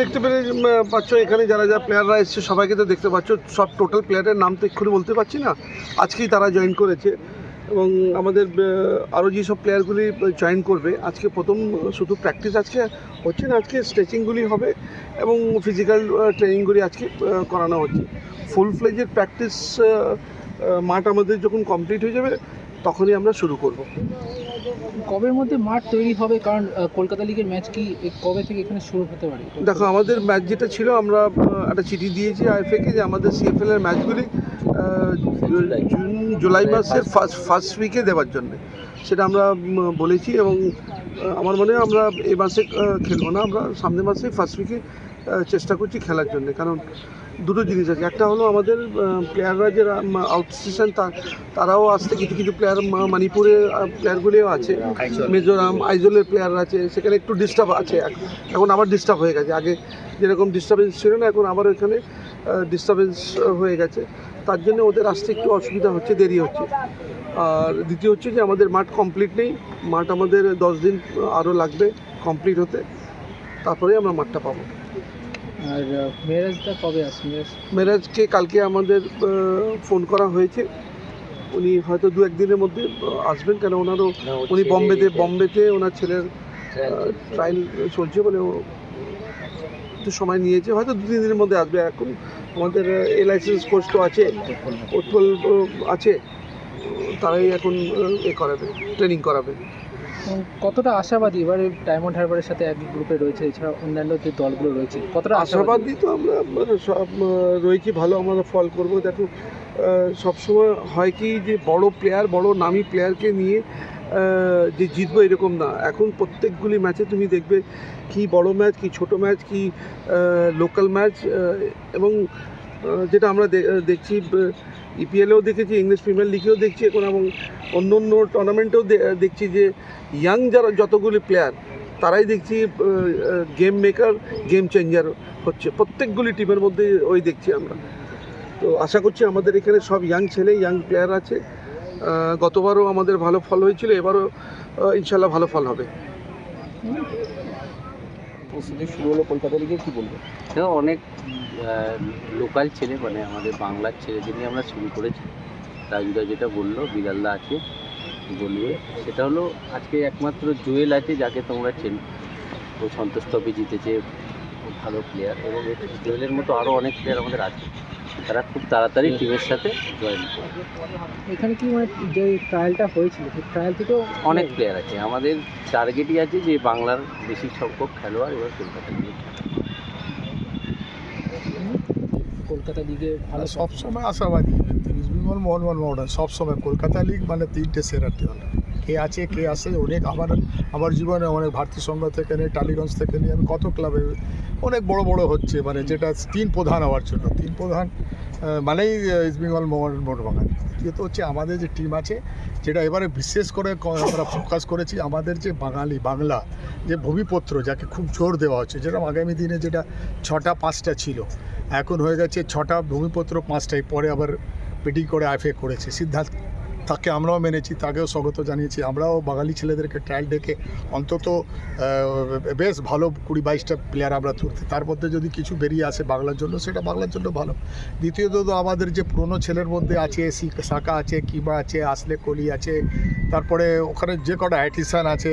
দেখতে পেরে পাচ্ছ, এখানে যারা যারা প্লেয়াররা এসছে, সবাইকে তো দেখতে পাচ্ছ। সব টোটাল প্লেয়ারের নাম তো এক্ষুনি বলতে পারছি না। আজকেই তারা জয়েন করেছে। এবং আমাদের আরও যেসব প্লেয়ারগুলি জয়েন করবে, আজকে প্রথম শুধু প্র্যাকটিস আজকে হচ্ছে না, আজকে স্ট্রেচিংগুলি হবে এবং ফিজিক্যাল ট্রেনিংগুলি আজকে করানো হচ্ছে। ফুল ফ্লেজের প্র্যাকটিস মাঠ আমাদের যখন কমপ্লিট হয়ে যাবে, তখনই আমরা শুরু করব। কবের মধ্যে মাঠ তৈরি হবে? কারণ কলকাতা লিগের ম্যাচ কি কবে থেকে এখানে শুরু হতে পারে? দেখো আমাদের ম্যাচ যেটা ছিল আমরা একটা চিঠি দিয়েছি আইএফএকে যে আমাদের সিএফএল এর ম্যাচগুলি জুন জুলাই মাসের ফার্স্ট ফার্স্ট উইকে দেওয়ার জন্য। সেটা আমরা বলেছি এবং আমার মনে হয় আমরা এ মাসে খেলব না। আমরা সামনের মাসে ফার্স্ট উইকে চেষ্টা করছি খেলার জন্য। কারণ দুটো জিনিস আছে। একটা হলো আমাদের প্লেয়াররা যে আউট স্টেশন তারাও আসতে কিছু কিছু প্লেয়ার মণিপুরের প্লেয়ারগুলিও আছে। মিজোরাম আইজলের প্লেয়ার আছে। সেখানে একটু ডিস্টার্ব আছে। এখন- এখন আবার ডিস্টার্ব হয়ে গেছে। আগে যেরকম ডিস্টার্বেন্স ছিল না এখন আবার এখানে ডিস্টার্বেন্স হয়ে গেছে। তার জন্য ওদের আসতে একটু অসুবিধা হচ্ছে দেরি হচ্ছে। আর দ্বিতীয় হচ্ছে যে আমাদের মাঠ কমপ্লিট নেই। মাঠ আমাদের দশ দিন আরও লাগবে কমপ্লিট হতে। তারপরে আমরা মাঠটা পাবো। আর মেরাজটা কবে আসবে মেরাজ মেরাজকে কালকে আমাদের ফোন করা হয়েছে। উনি হয়তো দু একদিনের মধ্যে আসবেন কেন ওনারও উনি বম্বেতে বম্বেতে ওনার ছেলের ট্রায়াল চলছে বলে ও একটু সময় নিয়েছে। হয়তো দু তিন দিনের মধ্যে আসবে। এখন আমাদের এ লাইসেন্স কোর্স তো আছে। উৎপল আছে। তারাই এখন এ করাবে ট্রেনিং করাবে। কতটা আশাবাদী? এবারে ডায়মন্ড হারবারের সাথে এক গ্রুপে রয়েছে এছাড়া অন্যান্য যে দলগুলো রয়েছে, কতটা আশাবাদী? তো আমরা আমরা সব রয়েছি ভালো, আমরা ফল করব। দেখো সবসময় হয় কি যে বড় প্লেয়ার বড় নামি প্লেয়ারকে নিয়ে যে জিতবো এরকম না। এখন প্রত্যেকগুলি ম্যাচে তুমি দেখবে কি বড় ম্যাচ কি ছোট ম্যাচ কি লোকাল ম্যাচ এবং যেটা আমরা দেখছি ইপিএলেও দেখেছি ইংলিশ প্রিমিয়ার লিগেও দেখছি এখন, এবং অন্য অন্য টুর্নামেন্টেও দেখছি যে ইয়াং যারা যতগুলি প্লেয়ার তারাই দেখছি গেম মেকার গেম চেঞ্জার হচ্ছে। প্রত্যেকগুলি টিমের মধ্যে ওই দেখছি আমরা। তো আশা করছি আমাদের এখানে সব ইয়াং ছেলে ইয়াং প্লেয়ার আছে। গতবারও আমাদের ভালো ফল হয়েছিল এবারও ইনশাল্লাহ ভালো ফল হবে। প্রস্তুতি শুরু হলো কলকাতা লিগে কি বলব? দেখো অনেক লোকাল ছেলে মানে আমাদের বাংলার ছেলেদের নিয়ে আমরা শুরু করেছি। রাজুদা যেটা বলল বিড়ালদা আছে বলবে। সেটা হলো আজকে একমাত্র জুয়েল আছে যাকে তোমরা চেন ও সন্তোষ ট্রফি জিতেছে ভালো প্লেয়ার এবং জুয়েলের মতো আরও অনেক প্লেয়ার আমাদের আছে। তারা খুব তাড়াতাড়ি টিমের সাথে জয়েন করবে। এখানে কি মানে যে ট্রায়ালটা হয়েছিল সেই ট্রায়াল থেকেও অনেক প্লেয়ার আছে। আমাদের টার্গেটই আছে যে বাংলার বেশি সংখ্যক খেলোয়াড় এবার কলকাতা নিয়ে কলকাতা লিগে ভালো সবসময় আশাবাদী। ইস্ট বেঙ্গল মোহন মোহনবাগান সব সময় কলকাতা লিগ মানে তিনটে সেরা দল। কে আছে কে আসে অনেক আমার আমার জীবনে অনেক ভারতীয় সংঘ থেকে নিয়ে টালিগঞ্জ থেকে নিয়ে আমি কত ক্লাবে অনেক বড় বড় হচ্ছে। মানে যেটা তিন প্রধান হওয়ার জন্য। তিন প্রধান মানেই ইস্ট বেঙ্গল মোহন মোহনবাগান দ্বিতীয়ত হচ্ছে আমাদের যে টিম আছে, যেটা এবারে বিশেষ করে আমরা ফোকাস করেছি আমাদের যে বাঙালি, বাংলা যে ভূমিপত্র, যাকে খুব জোর দেওয়া হচ্ছে। যেরকম আগামী দিনে যেটা ছটা, পাঁচটা ছিল, এখন হয়ে গেছে ছটা, ভূমিপত্র পাঁচটায়, পরে আবার পেটি করে আইফে করেছে। সিদ্ধার্থ তাকে আমরাও মেনেছি, তাকেও স্বাগত জানিয়েছি। আমরাও বাঙালি ছেলেদেরকে ট্রায়াল ডেকে অন্তত বেশ ভালো কুড়ি বাইশটা প্লেয়ার আমরা তুলতে তার মধ্যে যদি কিছু বেরিয়ে আসে বাংলার জন্য, সেটা বাংলার জন্য ভালো। দ্বিতীয়ত তো আমাদের যে পুরনো ছেলের মধ্যে আছে সাকা আছে কিবা আছে, আসলে কলি আছে, তারপরে ওখানে যে কটা অ্যাটিসান আছে,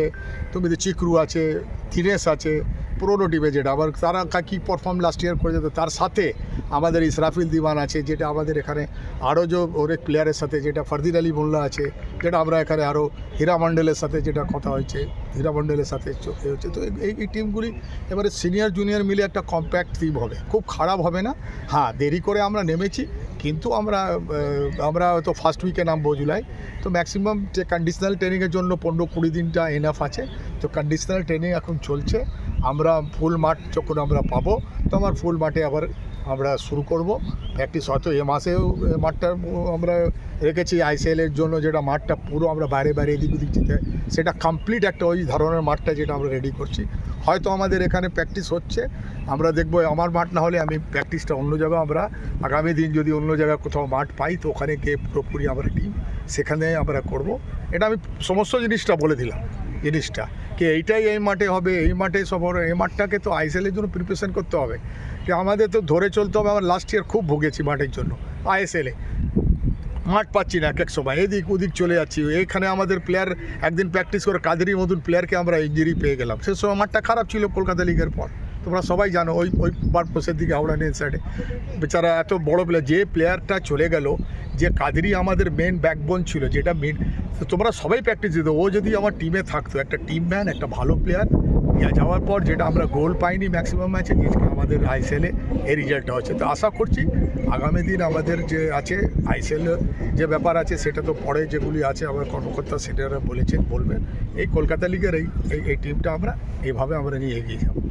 তুমি চিকরু আছে থিনেস আছে পুরোনো টিমে যেটা। আবার তারা কা- পারফর্ম লাস্ট ইয়ার করে যেত তার সাথে আমাদের ইসরাফিল দিওয়ান আছে, যেটা আমাদের এখানে আরও যে অনেক প্লেয়ারের সাথে, যেটা ফরদিন আলী মোল্লা আছে, যেটা আমরা এখানে আরও হীরা মণ্ডলের সাথে যেটা কথা হয়েছে, হীরা মণ্ডলের সাথে হচ্ছে। তো এই এই টিমগুলি এবারে সিনিয়র জুনিয়র মিলে একটা কম্প্যাক্ট টিম হবে। খুব খারাপ হবে না। হ্যাঁ দেরি করে আমরা নেমেছি, কিন্তু আমরা আমরা তো ফার্স্ট উইকে নামবো জুলাই। তো ম্যাক্সিমাম কন্ডিশনাল ট্রেনিংয়ের জন্য পনেরো কুড়ি দিনটা এনাফ আছে। তো কন্ডিশনাল ট্রেনিং এখন চলছে। আমরা ফুল মাঠ যখন আমরা পাবো তো আমার ফুল মাঠে আবার আমরা শুরু করব। প্র্যাকটিস হয়তো এ মাসেও মাঠটা আমরা রেখেছি আইসিএলের জন্য যেটা মাঠটা পুরো আমরা বাইরে বাইরে এদিক ওদিক যেতে, সেটা কমপ্লিট একটা ওই ধরনের মাঠটা যেটা আমরা রেডি করছি। হয়তো আমাদের এখানে প্র্যাকটিস হচ্ছে, আমরা দেখব আমার মাঠ না হলে আমি প্র্যাকটিসটা অন্য জায়গায় আমরা আগামী দিন যদি অন্য জায়গায় কোথাও মাঠ পাই, তো ওখানে গিয়ে পুরোপুরি আমরা টিম সেখানে আমরা করব। এটা আমি সমস্ত জিনিসটা বলে দিলাম। জিনিসটা, কে এইটাই এই মাঠে হবে, এই মাঠে সব এই মাঠটাকে তো আইএসএলের জন্য প্রিপারেশন করতে হবে। যে আমাদের তো ধরে চলতে হবে, আমার লাস্ট ইয়ার খুব ভুগেছি মাঠের জন্য আইএসএলে মাঠ পাচ্ছি না এক এক সময়, এদিক ওদিক চলে যাচ্ছি, এখানে আমাদের প্লেয়ার একদিন প্র্যাকটিস করে কাদেরই মতন প্লেয়ারকে আমরা ইঞ্জুরি পেয়ে গেলাম। সে সময় মাঠটা খারাপ ছিল কলকাতা লিগের পর। তোমরা সবাই জানো, ওই ওই পারপোসের দিকে হাওড়া নিয়ে সাইডে বেচারা এত বড় প্লেয়ার যে প্লেয়ারটা চলে গেল, যে কাদেরই আমাদের মেন ব্যাকবোন ছিল, যেটা মেন তোমরা সবাই প্র্যাকটিস দিত। ও যদি আমার টিমে থাকতো, একটা টিম ম্যান একটা ভালো প্লেয়ার যাওয়ার পর যেটা আমরা গোল পাইনি ম্যাক্সিমাম ম্যাচে আজকে আমাদের আইসিএলে এই রেজাল্টটা হচ্ছে। তো আশা করছি, আগামী দিন আমাদের যে আছে আইসিএল যে ব্যাপার আছে, সেটা তো পরে যেগুলি আছে, আমার কর্মকর্তা সেটা বলেছেন বলবেন এই কলকাতা লিগের এই- এই টিমটা আমরা এইভাবে আমরা নিয়ে এগিয়ে যাব।